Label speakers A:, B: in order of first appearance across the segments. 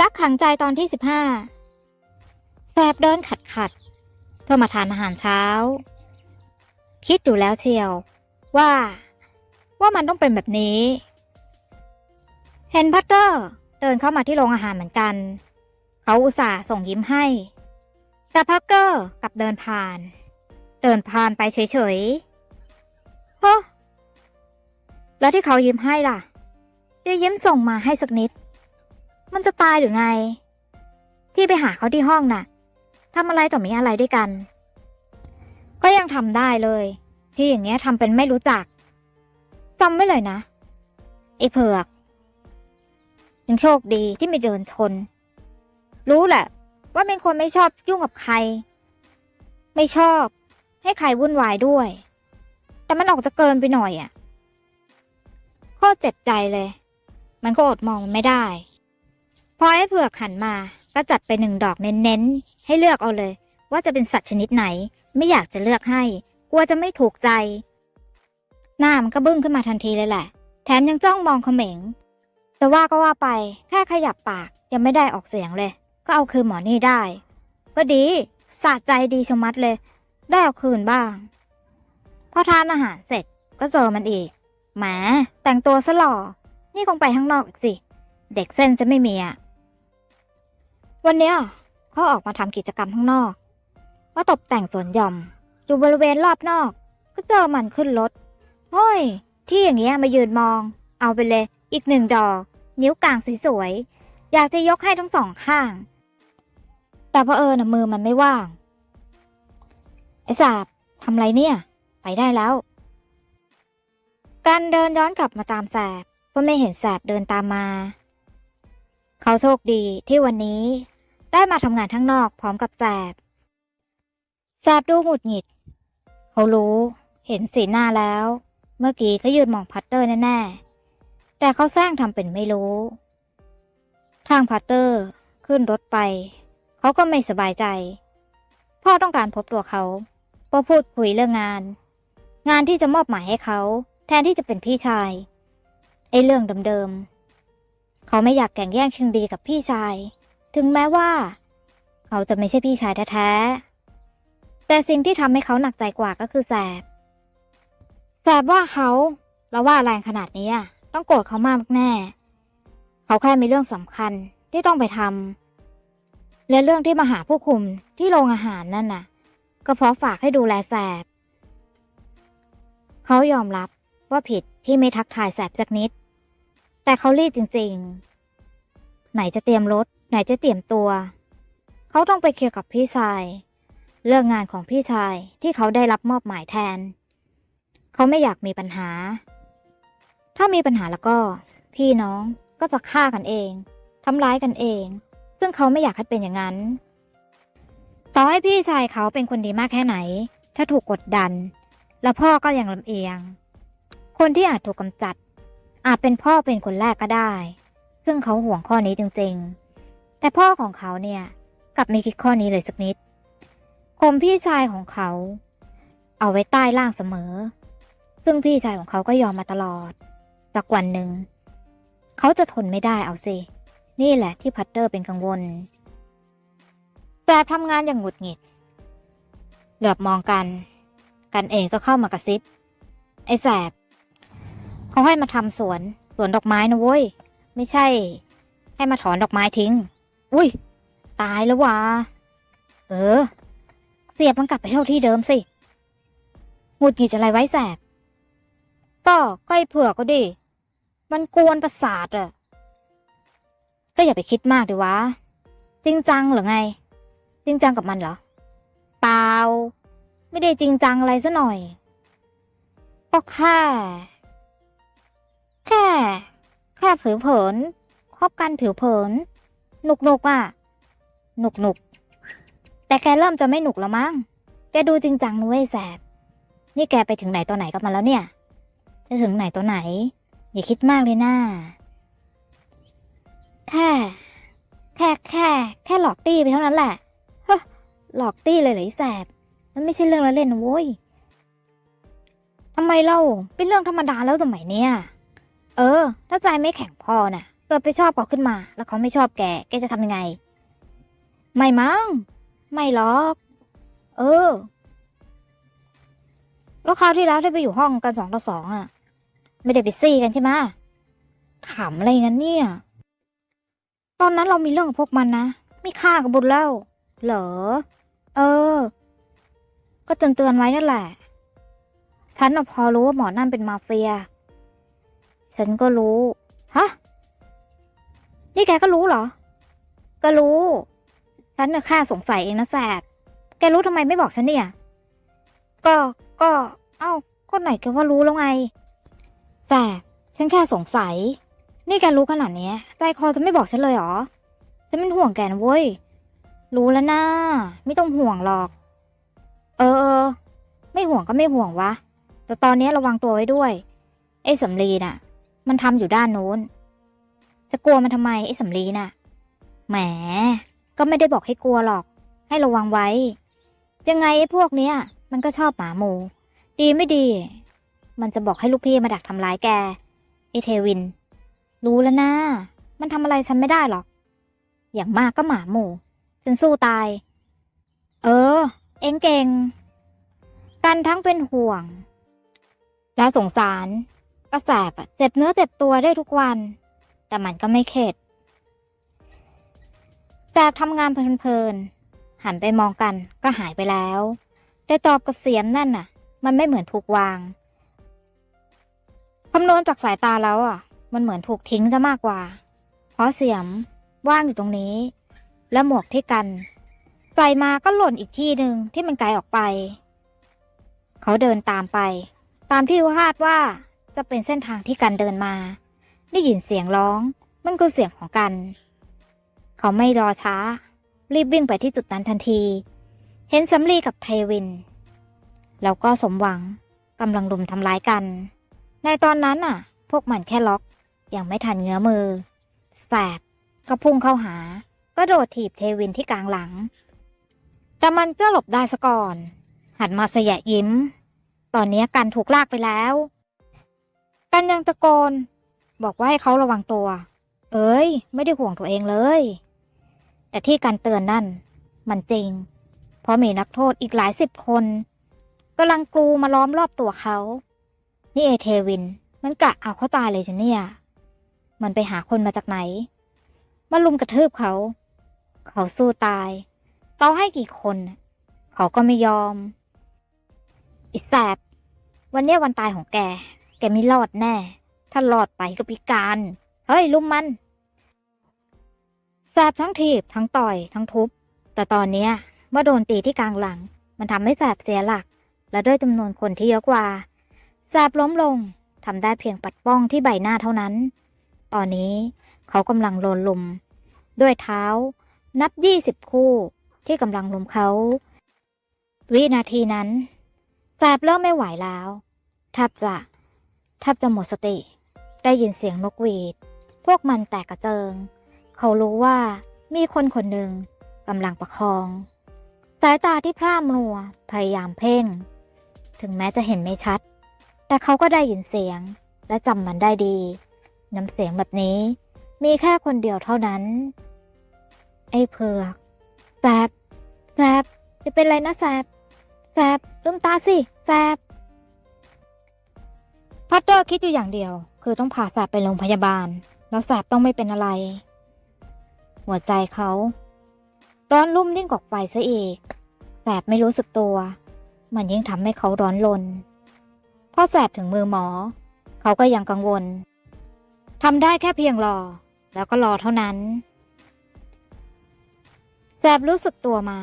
A: รักขังใจตอนที่สิบห้าแสบเดินขัดขัดเพื่อมาทานอาหารเช้า คิดอยู่แล้วเชียว ว่า ว่ามันต้องเป็นแบบนี้เห็นพัตเตอร์ เดินเข้ามาที่โรงอาหารเหมือนกัน เขาอุตส่าห์ส่งยิ้มให้แต่พักเกอร์กลับเดินผ่าน เดินผ่านไปเฉยๆเฮ้อแล้วที่เขายิ้มให้ล่ะจะยิ้มส่งมาให้สักนิด มันจะตายหรือไง ที่ไปหาเขาที่ห้องน่ะทำอะไรต่อมีอะไรด้วยกัน ก็ยังทำได้เลย ที่อย่างเนี้ยทำเป็นไม่รู้จักจำไว้เลยนะไอ้เผือกยังโชคดีที่ไม่เดินชน รู้แหละ ว่าเป็นคนไม่ชอบยุ่งกับใคร ไม่ชอบ ให้ใครวุ่นวายด้วย แต่มันออกจะเกินไปหน่อยอะ่ะโคตรเจ็บใจเลย มันก็อดมองไม่ได้ อไอ้เผือกหันมาก็จัดไปหนึ่งดอกเน้นๆ ให้เลือกเอาเลย ว่าจะเป็นสัตว์ชนิดไหน ไม่อยากจะเลือกให้ กลัวจะไม่ถูกใจ หน้ามันก็บึ้งขึ้นมาทันทีเลยแหละ แถมยังจ้องมองเขม็ง แต่ว่าก็ว่าไป แค่ขยับปากยังไม่ได้ออกเสียงเลย ก็เอาคืนหมอนี่ได้ ก็ดีสะใจดีชมัดเลย ได้เอาคืนบ้าง พอทานอาหารเสร็จก็เจอมันอีกแหมแต่งตัวซะหล่อ นี่คงไปข้างนอกอีกสิ เด็กเส้นจะไม่มีอะ วันเนี้ยเขาออกมาทำกิจกรรมข้างนอกว่าตกแต่งสวนหย่อม อยู่บริเวณรอบนอก ก็เจอมันขึ้นรถเฮ้ย ที่อย่างเงี้ยมายืนมอง เอาไปเลย อีกหนึ่งดอก นิ้วกลางสวยๆ อยากจะยกให้ทั้งสองข้าง แต่พอเอิญนะมือมันไม่ว่าง ไอ้สาบทำไรเนี่ย ไปได้แล้ว การเดินย้อนกลับมาตามแสบก็ไม่เห็นแสบเดินตามมา เขาโชคดีที่วันนี้ ได้มาทำงานข้างนอกพร้อมกับแสบ แสบดูหงุดหงิด เขารู้ เห็นสีหน้าแล้ว เมื่อกี้เขายืนมองพัตเตอร์แน่ๆ แต่เขาแซงทำเป็นไม่รู้ ทางพัตเตอร์ขึ้นรถไป เขาก็ไม่สบายใจ พ่อต้องการพบตัวเขาเพื่อพูดคุยเรื่องงาน งานที่จะมอบหมายให้เขาแทนที่จะเป็นพี่ชายไอ้เรื่องเดิมๆ เขาไม่อยากแข่งแย่งชิงดีกับพี่ชาย ถึงแม้ว่า เขาจะไม่ใช่พี่ชายแท้ๆ แต่สิ่งที่ทำให้เขาหนักใจกว่าก็คือแสบ แสบว่าเขาแล้วว่าแรงขนาดนี้ต้องโกรธเขามากแน่ เขาแค่มีเรื่องสำคัญที่ต้องไปทำและเรื่องที่มาหาผู้คุมที่โรงอาหารนั่นน่ะ ก็เพราะฝากให้ดูแลแสบ เขายอมรับว่าผิดที่ไม่ทักทายแสบสักนิด แต่เขารีบจริงๆ ไหนจะเตรียมรถ ไหนจะเตรียมตัว เขาต้องไปเคลียร์กับพี่ชาย เรื่องงานของพี่ชายที่เขาได้รับมอบหมายแทน เขาไม่อยากมีปัญหา ถ้ามีปัญหาแล้วก็ พี่น้องก็จะฆ่ากันเองทำร้ายกันเอง ซึ่งเขาไม่อยากให้เป็นอย่างนั้น ต่อให้พี่ชายเขาเป็นคนดีมากแค่ไหน ถ้าถูกกดดัน แล้วพ่อก็ยังลำเอียง คนที่อาจถูกกำจัด อาจเป็นพ่อเป็นคนแรกก็ได้ ซึ่งเขาห่วงข้อนี้จริงๆ แต่พ่อของเขาเนี่ยกลับไม่คิดข้อนี้เลยสักนิดข่มพี่ชายของเขา เอาไว้ใต้ล่างเสมอ ซึ่งพี่ชายของเขาก็ยอมมาตลอดสักวันหนึ่ง เขาจะทนไม่ได้เอาสิ นี่แหละที่พัตเตอร์เป็นกังวลแบบทำงานอย่างหงุดหงิด เหลือบมองกัน กันเองก็เข้ามากระซิบ ไอ้แสบ เขาให้มาทำสวน สวนดอกไม้นะเว้ย ไม่ใช่ ให้มาถอนดอกไม้ทิ้ง อุ้ย ตายแล้ววะเออ เสียบมันกลับไปเท่าที่เดิมสิหงุดหงิดอะไรไว้แสบก็ก็ไอ้เผือกก็ดิ มันกวนประสาทอะก็อย่าไปคิดมากดิวะ จริงจังหรือไง จริงจังกับมันเหรอ เปล่า ไม่ได้จริงจังอะไรซะหน่อย ก็แค่ แค่ แค่ผิวเผินคบกันผิวเผิน หนุกหนุกอะหนุกหนุกแต่แกเริ่มจะไม่หนุกแล้วมั้ง แกดูจริงจังนุ้ยแสบ นี่แกไปถึงไหนตัวไหนกับมันแล้วเนี่ย จะถึงไหนตัวไหน อย่าคิดมากเลยนะ่าแค่ แค่แค่ แค่หลอกตี้ไปเท่านั้นแหละเฮ้อหลอกตี้เลยเหรอแสบ มันไม่ใช่เรื่องละเล่นนะโว้ยทำไมเล่าเป็นเรื่องธรรมดาแล้วสมัยเนี้ย เออ ถ้าใจไม่แข็งพอน่ะ เกิดไปชอบเขาขึ้นมา แล้วเขาไม่ชอบแก แกจะทำยังไง ไม่มั้ง ไม่หรอก เออ แล้วคราวที่แล้วได้ไปอยู่ห้องกันสองต่อสองอะ ไม่ได้ไปซี่กันใช่ไหมถามอะไรงั้นเนี่ย ตอนนั้นเรามีเรื่องกับพวกมันนะ ไม่ฆ่ากับบุญแล้วเหรอ เออ ก็เตือนเตือนๆไว้นั่นแหละ ฉันน่ะพอรู้ว่าหมอนั่นเป็นมาเฟีย ฉันก็รู้ ฮะ นี่แกก็รู้เหรอ ก็รู้ ฉันน่ะแค่สงสัยเองนะแสบแกรู้ทำไมไม่บอกฉันเนี่ย ก็ ก็ เอ้า ก็ไหนแกว่ารู้แล้วไง แต่ฉันแค่สงสัย นี่แกรู้ขนาดนี้ใจคอจะไม่บอกฉันเลยเหรอ ฉันเป็นห่วงแกนะเว้ย รู้แล้วนะไม่ต้องห่วงหรอก เออเออ ไม่ห่วงก็ไม่ห่วงวะ แต่ตอนนี้ระวังตัวไว้ด้วย ไอ้สำลีน่ะ มันทำอยู่ด้านโน้น จะกลัวมันทำไมไอ้สำลีน่ะ แหม ก็ไม่ได้บอกให้กลัวหรอก ให้ระวังไว้ ยังไงไอ้พวกเนี้ย มันก็ชอบหมาหมู ดีไม่ดี มันจะบอกให้ลูกพี่มาดักทำร้ายแกไอ้เทวิน รู้แล้วนะ มันทำอะไรฉันไม่ได้หรอก อย่างมากก็หมาหมูฉันสู้ตาย เออ เองเก่ง กันทั้งเป็นห่วง และสงสาร ก็แสบอะเจ็บเนื้อเจ็บตัวได้ทุกวัน แต่มันก็ไม่เข็ดแสบทำงานเพลินๆหันไปมองกันก็หายไปแล้วได้ตอบกับเสียมนั่นน่ะ มันไม่เหมือนถูกวางคำนวณจากสายตาแล้วอะ มันเหมือนถูกทิ้งซะมากกว่า เพราะเสียมว่างอยู่ตรงนี้ และหมวกที่กันไกลมาก็หล่นอีกที่หนึ่งที่มันไกลออกไป เขาเดินตามไป ตามที่คาดว่าจะเป็นเส้นทางที่กันเดินมา ได้ยินเสียงร้อง มันคือเสียงของกัน เขาไม่รอช้า รีบวิ่งไปที่จุดนั้นทันที เห็นสำลีกับเทวิน แล้วก็สมหวังกำลังลุมทำร้ายกัน ในตอนนั้นน่ะ พวกมันแค่ล็อก ยังไม่ทันเงื้อมือ แสบก็พุ่งเข้าหา ก็โดดถีบเทวินที่กลางหลัง แต่มันก็หลบได้ซะก่อน หันมาเสยะยิ้ม ตอนนี้กันถูกลากไปแล้ว กันยังตะโกน บอกว่าให้เขาระวังตัว เอ้ย ไม่ได้ห่วงตัวเองเลย แต่ที่การเตือนนั่น มันจริง เพราะมีนักโทษอีกหลายสิบคนกำลังกลูมาล้อมรอบตัวเขา นี่เอเทวิน มันกะเอาเขาตายเลยจ้ะเนี่ย มันไปหาคนมาจากไหน มาลุมกระทืบเขา เขาสู้ตาย ต่อให้กี่คน เขาก็ไม่ยอม อิสแสบวันเนี้ยวันตายของแก แกไม่รอดแน่ ถ้ารอดไปก็พิการ เฮ้ยลุมมันแสบทั้งถีบทั้งต่อยทั้งทุบ แต่ตอนเนี้ยเมื่อโดนตีที่กลางหลัง มันทำให้แสบเสียหลัก และด้วยจำนวนคนที่เยอะกว่าแสบล้มลงทำได้เพียงปัดป้องที่ใบหน้าเท่านั้น ตอนนี้เขากำลังโลนลุม ด้วยเท้า นับยี่สิบคู่ที่กำลังลุมเขา วินาทีนั้นแสบเริ่มไม่ไหวแล้วแทบจะแทบจะหมดสติ ได้ยินเสียงนกหวีด พวกมันแตกกระเจิง เขารู้ว่ามีคนคนหนึ่งกำลังประคอง สายตาที่พร่ามัวพยายามเพ่ง ถึงแม้จะเห็นไม่ชัด แต่เขาก็ได้ยินเสียงและจำมันได้ดี น้ำเสียงแบบนี้ มีแค่คนเดียวเท่านั้น ไอ้เผือกแสบแสบจะเป็นไรนะแสบแสบลืมตาสิแสบพัตเตอร์คิดอยู่อย่างเดียว คือต้องพาแสบไปโรงพยาบาล แล้วแสบต้องไม่เป็นอะไร หัวใจเขา ร้อนรุ่มยิ่งกว่าไฟซะอีกแสบไม่รู้สึกตัว มันยิ่งทำให้เขาร้อนรนพอแสบถึงมือหมอ เขาก็ยังกังวลทำได้แค่เพียงรอ แล้วก็รอเท่านั้นแสบรู้สึกตัวมา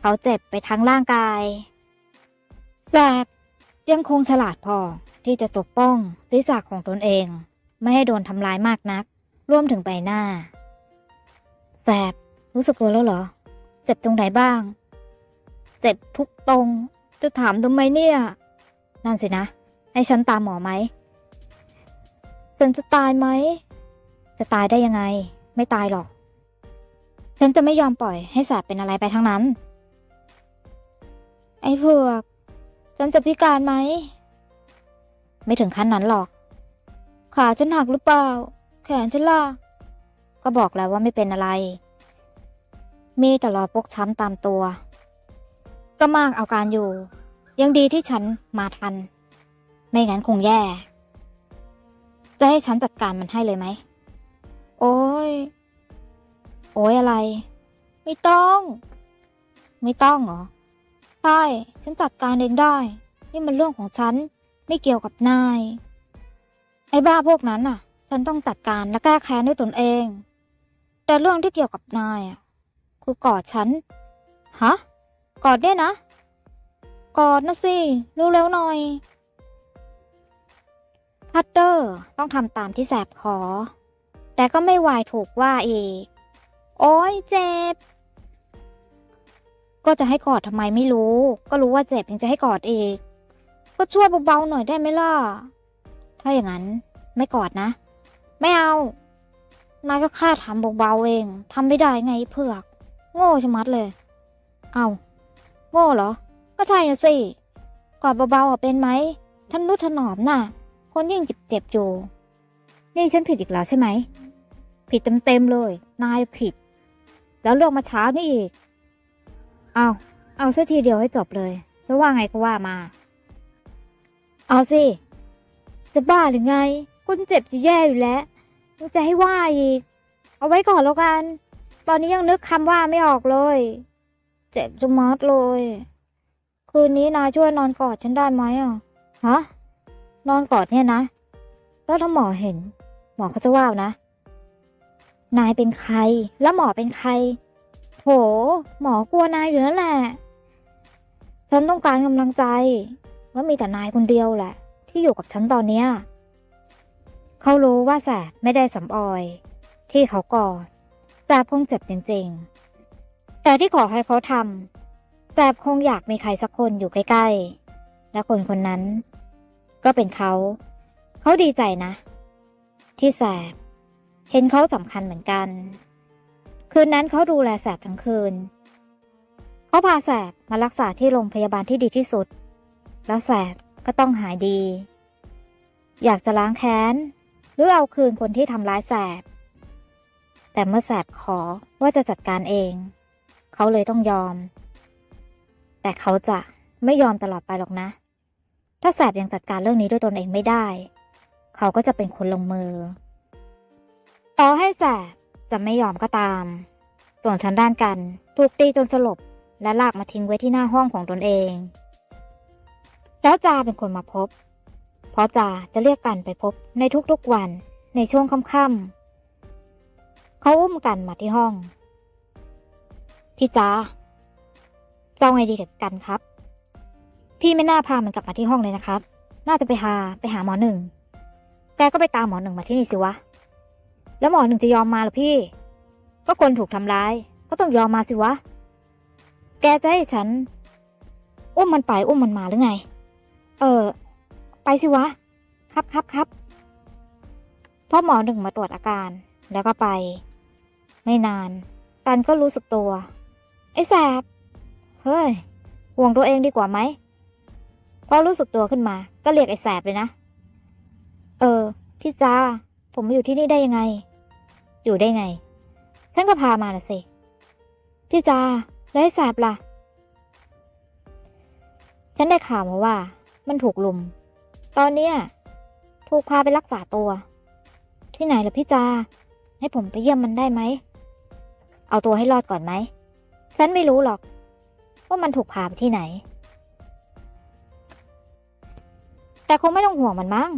A: เขาเจ็บไปทั้งร่างกายแสบ ยังคงฉลาดพอที่จะปกป้องศีรษะของตนเอง ไม่ให้โดนทำร้ายมากนัก รวมถึงใบหน้าแสบรู้สึกตัวแล้วเหรอ เจ็บตรงไหนบ้าง เจ็บทุกตรง จะถามทำไมเนี่ย นั่นสินะ ให้ฉันตามหมอไหมฉันจะตายไหม จะตายได้ยังไง ไม่ตายหรอก ฉันจะไม่ยอมปล่อยให้แสบเป็นอะไรไปทั้งนั้น ไอ้เผือก ฉันจะพิการไหม ไม่ถึงขั้นนั้นหรอก ขาฉันหักหรือเปล่า แขนฉันล่ะ ก็บอกแล้วว่าไม่เป็นอะไร มีแต่รอยปกช้ำตามตัว ก็มากเอาการอยู่ ยังดีที่ฉันมาทัน ไม่งั้นคงแย่ จะให้ฉันจัดการมันให้เลยไหม โอ้ย โอ้ยอะไร ไม่ต้อง ไม่ต้องเหรอ ใช่ ฉันจัดการเองได้ นี่มันเรื่องของฉัน ไม่เกี่ยวกับนาย ไอ้บ้าพวกนั้นน่ะ ฉันต้องจัดการและแก้แค้นด้วยตนเอง แต่เรื่องที่เกี่ยวกับนายอะคือกอดฉัน ฮะ กอดเนี่ยนะ กอดนะสิ รู้เร็วๆหน่อย พัตเตอร์ต้องทำตามที่แสบขอ แต่ก็ไม่วายถูกว่าอีก โอ้ยเจ็บ ก็จะให้กอดทำไมไม่รู้ ก็รู้ว่าเจ็บยังจะให้กอดอีก ก็ช่วยเบาๆหน่อยได้ไหมล่ะ ถ้าอย่างนั้นไม่กอดนะ ไม่เอา นายก็แค่ทำเบาๆเองทำไม่ได้ไงเผือก โง่ชะมัดเลย เอาโง่เหรอ ก็ใช่นะสิ กอดเบาๆเป็นไหมท่านนุถนอมน่ะ คนยิ่งเจ็บๆอยู่ นี่ฉันผิดอีกแล้วใช่ไหม ผิดเต็มๆเลย นายผิด แล้วเรื่องมาช้านี่อีก เอาเอาสักทีเดียวให้จบเลยจะว่าไงก็ว่ามา เอาสิ จะบ้าหรือไง คนเจ็บจะแย่อยู่แล้วยังจะให้ว่าอีก เอาไว้ก่อนแล้วกัน ตอนนี้ยังนึกคำว่าไม่ออกเลย เจ็บจะมัดเลย คืนนี้นายช่วยนอนกอดฉันได้ไหมอะ ฮะ นอนกอดเนี่ยนะ แล้วถ้าหมอเห็น หมอเขาจะว่าเอานะ นายเป็นใคร แล้วหมอเป็นใคร โห หมอกลัวนายอยู่นั่นแหละ ฉันต้องการกำลังใจว่ามีแต่นายคนเดียวแหละ ที่อยู่กับฉันตอนเนี้ยเขารู้ว่าแสบไม่ได้สำออย ที่เขากอดแสบคงเจ็บจริงๆ แต่ที่ขอให้เขาทำแสบคงอยากมีใครสักคนอยู่ใกล้ๆ และคนคนนั้น ก็เป็นเขา เขาดีใจนะ ที่แสบเห็นเขาสำคัญเหมือนกัน คืนนั้นเขาดูแลแสบทั้งคืน เขาพาแสบมารักษาที่โรงพยาบาลที่ดีที่สุด แล้วแสบก็ต้องหายดี อยากจะล้างแค้น หรือเอาคืนคนที่ทำร้ายแสบ แต่เมื่อแสบขอว่าจะจัดการเอง เขาเลยต้องยอม แต่เขาจะไม่ยอมตลอดไปหรอกนะ ถ้าแสบยังจัดการเรื่องนี้ด้วยตนเองไม่ได้ เขาก็จะเป็นคนลงมือ ต่อให้แสบ จะไม่ยอมก็ตาม ส่วนทางด้านกันถูกตีจนสลบ และลากมาทิ้งไว้ที่หน้าห้องของตนเอง แล้วจาเป็นคนมาพบ เพราะจาจะเรียกกันไปพบในทุกๆวันในช่วงค่ำๆเขาอุ้มกันมาที่ห้อง พี่จาเจ้าไงดีกับกันครับ พี่ไม่น่าพามันกลับมาที่ห้องเลยนะครับ น่าจะไปหาไปหาหมอหนึ่ง แกก็ไปตามหมอหนึ่งมาที่นี่สิวะ แล้วหมอหนึ่งจะยอมมาหรอพี่ ก็คนถูกทำร้าย ก็ต้องยอมมาสิวะ แกจะให้ฉัน อุ้มมันไปอุ้มมันมาหรือไง เออ ไปสิวะ ครับครับครับพ่อหมอหนึ่งมาตรวจอาการ แล้วก็ไป ไม่นาน ตันก็รู้สึกตัว ไอ้แสบ เฮ้ย ห่วงตัวเองดีกว่าไหม พอรู้สึกตัวขึ้นมา ก็เรียกไอ้แสบเลยนะ เออ พี่จ้า ผมมาอยู่ที่นี่ได้ยังไง อยู่ได้ไงฉันก็พามาน่ะสิ พี่จาแล้วไอ้แสบล่ะ ฉันได้ข่าวมาว่า มันถูกลุม ตอนเนี้ยถูกพาไปรักษาตัว ที่ไหนล่ะพี่จา ให้ผมไปเยี่ยมมันได้ไหม เอาตัวให้รอดก่อนไหม ฉันไม่รู้หรอก ว่ามันถูกพาไปที่ไหน แต่คงไม่ต้องห่วงมันมั้ง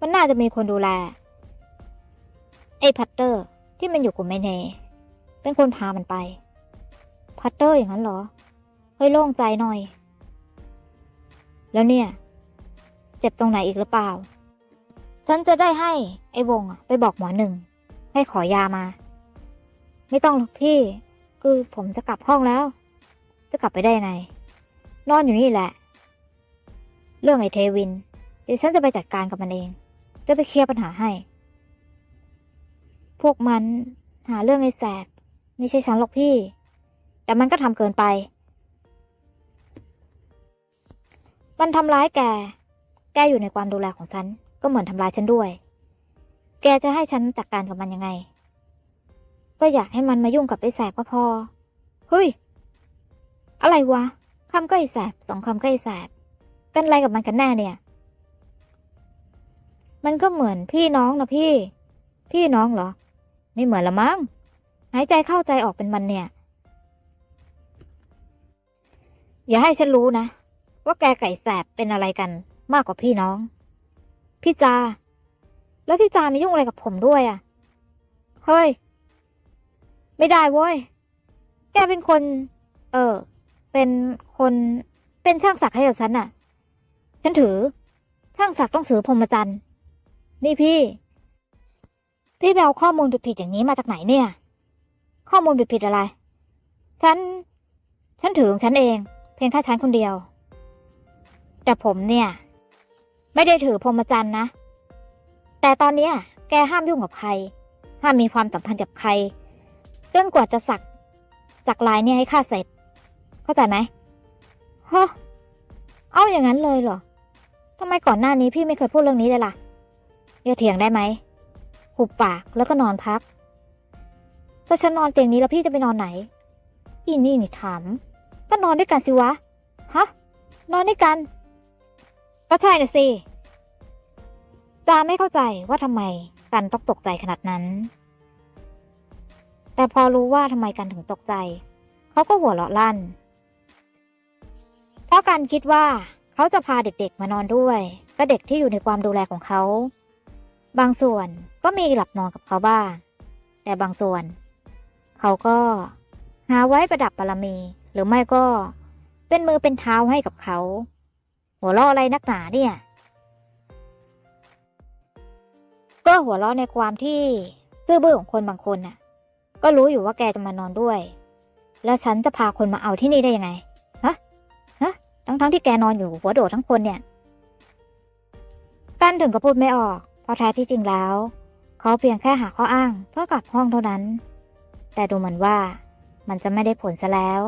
A: มันน่าจะมีคนดูแล ไอ้พัตเตอร์ที่มันอยู่กับเมเนเป็นคนพามันไป พัตเตอร์อย่างนั้นเหรอ เฮ้ยโล่งใจหน่อย แล้วเนี่ย เจ็บตรงไหนอีกหรือเปล่า ฉันจะได้ให้ไอ้วงอะไปบอกหมอหนึ่ง ให้ขอยามา ไม่ต้องหรอกพี่ คือผมจะกลับห้องแล้ว จะกลับไปได้ยังไง นอนอยู่นี่แหละ เรื่องไอ้เทวิน เดี๋ยวฉันจะไปจัดการกับมันเอง จะไปเคลียร์ปัญหาให้ พวกมันหาเรื่องไอ้แสบไม่ใช่ฉันหรอกพี่ แต่มันก็ทำเกินไป มันทำร้ายแก แกอยู่ในความดูแลของฉัน ก็เหมือนทำร้ายฉันด้วย แกจะให้ฉันจัดการกับมันยังไง ก็อยากให้มันมายุ่งกับไอ้แสบก็พอ เฮ้ย อะไรวะคำก็ไอ้แสบสองคำก็ไอ้แสบ เป็นอะไรกับมันกันแน่เนี่ย มันก็เหมือนพี่น้องนะพี่ พี่น้องเหรอ ไม่เหมือนละมั้งหายใจเข้าใจออกเป็นมันเนี่ย อย่าให้ฉันรู้นะ ว่าแกไก่แสบเป็นอะไรกันมากกว่าพี่น้อง พี่จา แล้วพี่จาม่ยุ่งอะไรกับผมด้วยอะ่ะ เฮ้ย ไม่ได้เว้ย แกเป็นคน เออ เป็นคนเป็นช่างศักดิ์ให้กับฉันน่ะ ฉันถือช่างศักดิ์ต้องถือพรมจรรย์นี่พี่ พี่ไปเอาข้อมูลผิดๆอย่างนี้มาจากไหนเนี่ย ข้อมูลผิดๆอะไร ฉัน ฉันถือของฉันเอง เพียงแค่ฉันคนเดียว แต่ผมเนี่ย ไม่ได้ถือพรหมจรรย์นะ แต่ตอนเนี้ย แกห้ามยุ่งกับใคร ห้ามมีความสัมพันธ์กับใครจนกว่าจะสักสักลายเนี่ยให้ข้าเสร็จ เข้าใจไหมฮะเอาอย่างนั้นเลยเหรอทำไมก่อนหน้านี้พี่ไม่เคยพูดเรื่องนี้เลยล่ะอย่าเถียงได้ไหม หุบปากแล้วก็นอนพักถ้าฉันนอนเตียงนี้แล้วพี่จะไปนอนไหน อีนี่นี่ถามก็นอนด้วยกันสิวะ ฮะ นอนด้วยกัน ก็ใช่น่ะสิจาไม่เข้าใจว่าทำไมกันต้องตกใจขนาดนั้น แต่พอรู้ว่าทำไมกันถึงตกใจ เขาก็หัวเราะลั่น เพราะกันคิดว่าเขาจะพาเด็กๆมานอนด้วย ก็เด็กที่อยู่ในความดูแลของเขา บางส่วน ก็มีหลับนอนกับเขาบ้าง แต่บางส่วน เขาก็หาไว้ประดับบารมี หรือไม่ก็เป็นมือเป็นเท้าให้กับเขา หัวเราะอะไรนักหนาเนี่ย ก็หัวเราะในความที่ซื่อบื้อของคนบางคนน่ะ ก็รู้อยู่ว่าแกจะมานอนด้วย แล้วฉันจะพาคนมาเอาที่นี่ได้ยังไงฮะฮะทั้งทั้งที่แกนอนอยู่หัวโดดทั้งคนเนี่ยกันถึงก็พูดไม่ออกเพราะแท้ที่จริงแล้ว เขาเพียงแค่หาข้ออ้างเพื่อกลับห้องเท่านั้น แต่ดูเหมือนว่ามันจะไม่ได้ผลซะแล้ว